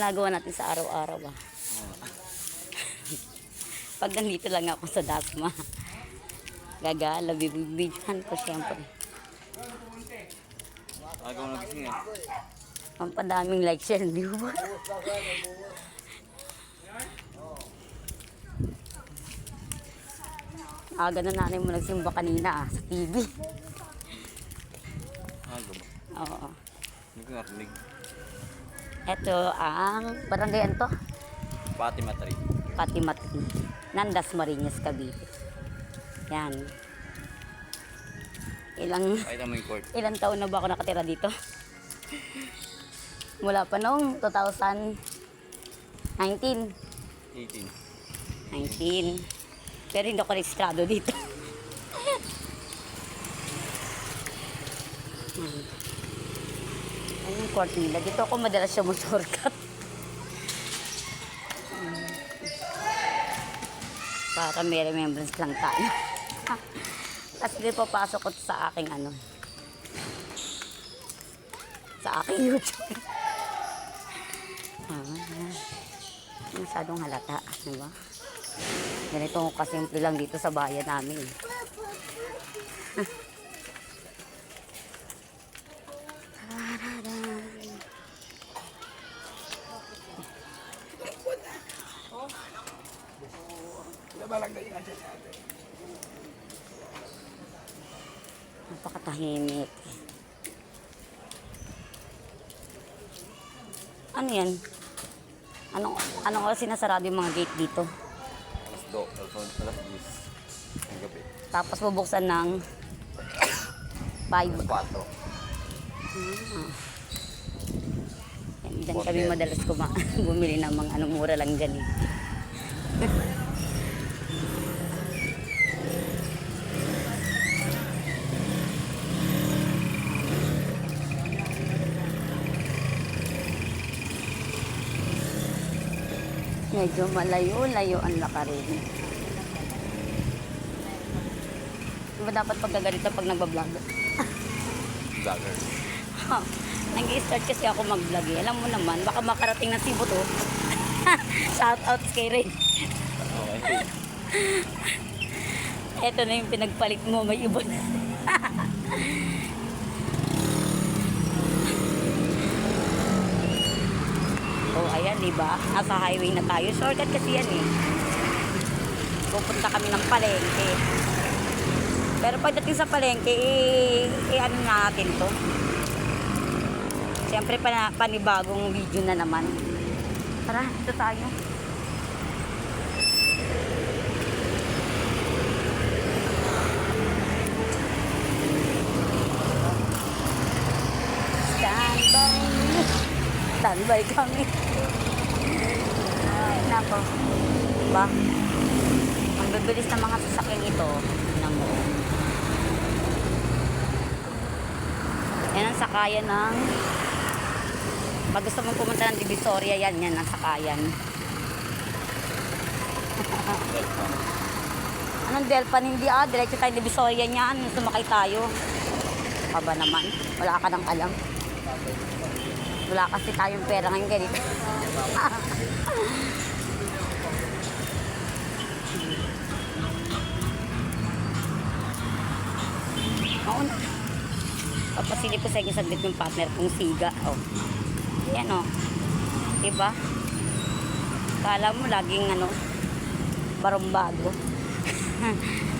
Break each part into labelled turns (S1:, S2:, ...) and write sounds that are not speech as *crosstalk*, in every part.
S1: Nagawa natin sa araw-araw ah. Pag nandito lang ako sa Dasma. Gagala, bibigyan ko siyempre.
S2: Agaw na gising eh.
S1: Pampadaming likes yan, di ba? Aga na nanay mo nagsimba kanina ah, sa TV.
S2: Agaw ba?
S1: Oo.
S2: Hindi ko narinig.
S1: Ito ang barangay ano to?
S2: Pati matari.
S1: Patimat Nandas Marinas, Cavite. Yan. Ilang ilang taon na ba ako nakatira dito? Mula pa noong 2019.
S2: 18.
S1: 19. Pero hindi ako registrado dito. Hmm. *laughs* Court nila. Dito ako madalas siya shortcut. Para may remembrance lang tayo. *laughs* Tapos di papasok ko sa aking ano. Sa aking YouTube. ah, masyadong halata. Di ba? Ganito ko kasimple lang dito sa bayan namin. *laughs* Napakatahimik. Ano yan? Anong, anong oras sinasarado yung mga gate dito?
S2: Alas do. Alas alas 10. Ang gabi.
S1: Tapos bubuksan ng 5.
S2: 4.
S1: Yan, Diyan kami madalas kuma *laughs* bumili ng mga anong mura lang dyan eh. Medyo malayo-layo ang lakarin. Diba dapat pagkaganito pag nagbablog?
S2: Vlogger.
S1: Ha, nag-start kasi ako mag-vlog eh. Alam mo naman, baka makarating na Cebu to. *laughs* Shout out kay Ray.
S2: Okay.
S1: Ito na yung pinagpalit mo, may iba *laughs* oh, ayan, di ba? Nasa highway na tayo. Shortcut kasi yan eh. Pupunta kami ng palengke. Pero pagdating sa palengke, eh, eh ano natin to? Siyempre, pana, panibagong video na naman. Tara, ito tayo. Standby kami. Ay, nako. Ba? Ang bibilis ng mga sasakyan ito. Tingnan. Yan ang sakayan ng pag gusto mong pumunta ng Divisoria, yan, yan ang sakayan. *laughs* Anong Delpan? Hindi ah, diretso tayo Divisoria niyan. Sumakay tayo. Pa ba naman? Wala ka nang alam. Wala kasi tayong pera ngayon ganito. Oo. Papasilip ko sa inyo saglit yung partner kong siga. Oh. Yan oh. Diba? Kala mo laging ano, barombado. *laughs*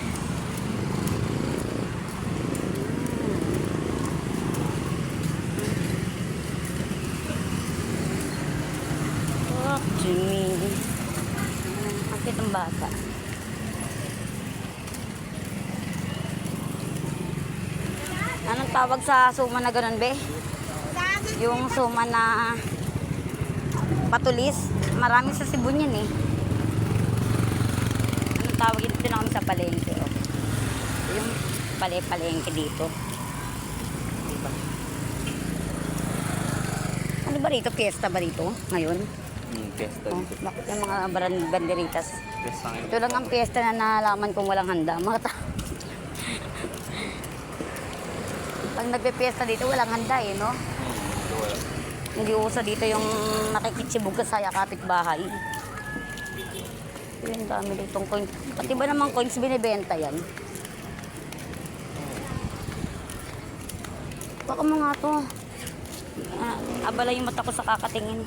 S1: To me. Ang bata. Anong tawag sa suma na ganun, be? Yung suma na patulis. Marami sa Cebu niyan eh. Anong tawag? Dito na kami sa palengke. Oh. Yung pale-palengke dito. Diba? Ano ba rito? Fiesta ba rito? Ngayon?
S2: Mm, piyesta
S1: Oh,
S2: dito.
S1: bakit yung mga brand- banderitas?
S2: Piyesta ngayon.
S1: Ito lang ang piyesta na nalaman kung walang handa. Mga ta- Pag nagpepesta dito, walang handa eh, no?
S2: Mm.
S1: Hindi uso dito yung nakikitsibog ka sa kapitbahay. Yun, dami ditong coins. Pati ba naman coins binibenta yan? Baka mga to. Ah, abala yung mata ko sa kakatingin.